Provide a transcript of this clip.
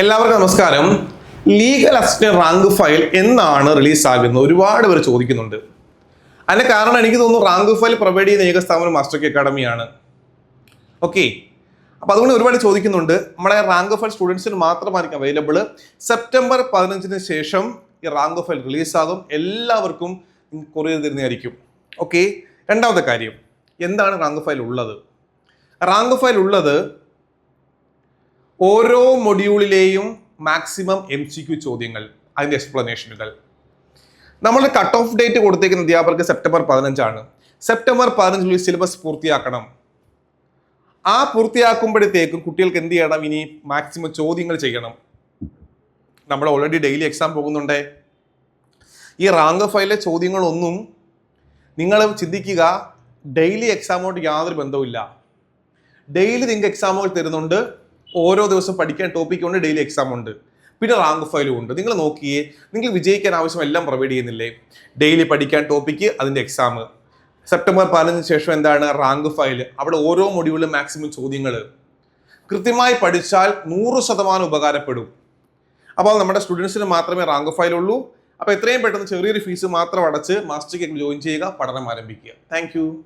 എല്ലാവർക്കും നമസ്കാരം. Legal assistant rank file എന്നാണ് റിലീസ് ആകുന്നത്. ഒരുപാട് പേർ ചോദിക്കുന്നുണ്ട്. അതിന് കാരണം എനിക്ക് തോന്നുന്നു റാങ്ക് ഫയൽ പ്രൊവൈഡ് ചെയ്യുന്ന ഏക സ്ഥാപനം മാസ്റ്റർ അക്കാഡമിയാണ് ഓക്കെ അപ്പോൾ അതുകൊണ്ട് ഒരുപാട് ചോദിക്കുന്നുണ്ട്. നമ്മുടെ റാങ്ക് ഫയൽ സ്റ്റുഡൻസിന് മാത്രമായിരിക്കും അവൈലബിൾ സെപ്റ്റംബർ പതിനഞ്ചിന് ശേഷം ഈ റാങ്ക് ഫയൽ റിലീസാകും എല്ലാവർക്കും കൊറിയർ തരുന്നതായിരിക്കും. ഓക്കെ രണ്ടാമത്തെ കാര്യം. എന്താണ് റാങ്ക് ഫയൽ ഉള്ളത്? റാങ്ക് ഫയൽ ഉള്ളത് ഓരോ മൊഡ്യൂളിലെയും മാക്സിമം എം സി ക്യു ചോദ്യങ്ങൾ അതിന്റെ എക്സ്പ്ലനേഷനുകൾ നമ്മൾ കട്ട് ഓഫ് ഡേറ്റ് കൊടുത്തേക്കുന്ന അധ്യാപകർക്ക് സെപ്റ്റംബർ പതിനഞ്ചാണ്. സെപ്റ്റംബർ പതിനഞ്ചിൽ സിലബസ് പൂർത്തിയാക്കണം. ആ പൂർത്തിയാക്കുമ്പോഴത്തേക്കും കുട്ടികൾക്ക് എന്ത് ചെയ്യണം? ഇനി മാക്സിമം ചോദ്യങ്ങൾ ചെയ്യണം. നമ്മൾ ഓൾറെഡി ഡെയിലി എക്സാം പോകുന്നുണ്ടേ. ഈ റാങ്ക് ഫയലിലെ ചോദ്യങ്ങളൊന്നും നിങ്ങൾ ചിന്തിക്കുക ഡെയിലി എക്സാമോട്ട് യാതൊരു ബന്ധവുമില്ല. ഡെയിലി നിങ്ങൾക്ക് എക്സാമുകൾ തരുന്നുണ്ട്. ഓരോ ദിവസം പഠിക്കാൻ ടോപ്പിക് ഉണ്ട് ഡെയിലി എക്സാം ഉണ്ട്. പിന്നെ റാങ്ക് ഫയലും ഉണ്ട്. നിങ്ങൾ നോക്കിയേ നിങ്ങൾ വിജയിക്കാൻ ആവശ്യം എല്ലാം പ്രൊവൈഡ് ചെയ്യുന്നില്ലേ? ഡെയിലി പഠിക്കാൻ ടോപ്പിക്ക് അതിന്റെ എക്സാം സെപ്റ്റംബർ പതിനഞ്ചിന് ശേഷം എന്താണ് റാങ്ക് ഫയൽ അവിടെ ഓരോ മൊഡ്യൂളിലും മാക്സിമം ചോദ്യങ്ങൾ. കൃത്യമായി പഠിച്ചാൽ നൂറ് ശതമാനം ഉപകാരപ്പെടും. അപ്പോൾ നമ്മുടെ സ്റ്റുഡൻസിന് മാത്രമേ റാങ്ക് ഫയൽ ഉള്ളൂ. അപ്പോൾ എത്രയും പെട്ടെന്ന് ചെറിയൊരു ഫീസ് മാത്രം അടച്ച് മാസ്റ്റർ ജോയിൻ ചെയ്യുക പഠനം ആരംഭിക്കുക. താങ്ക്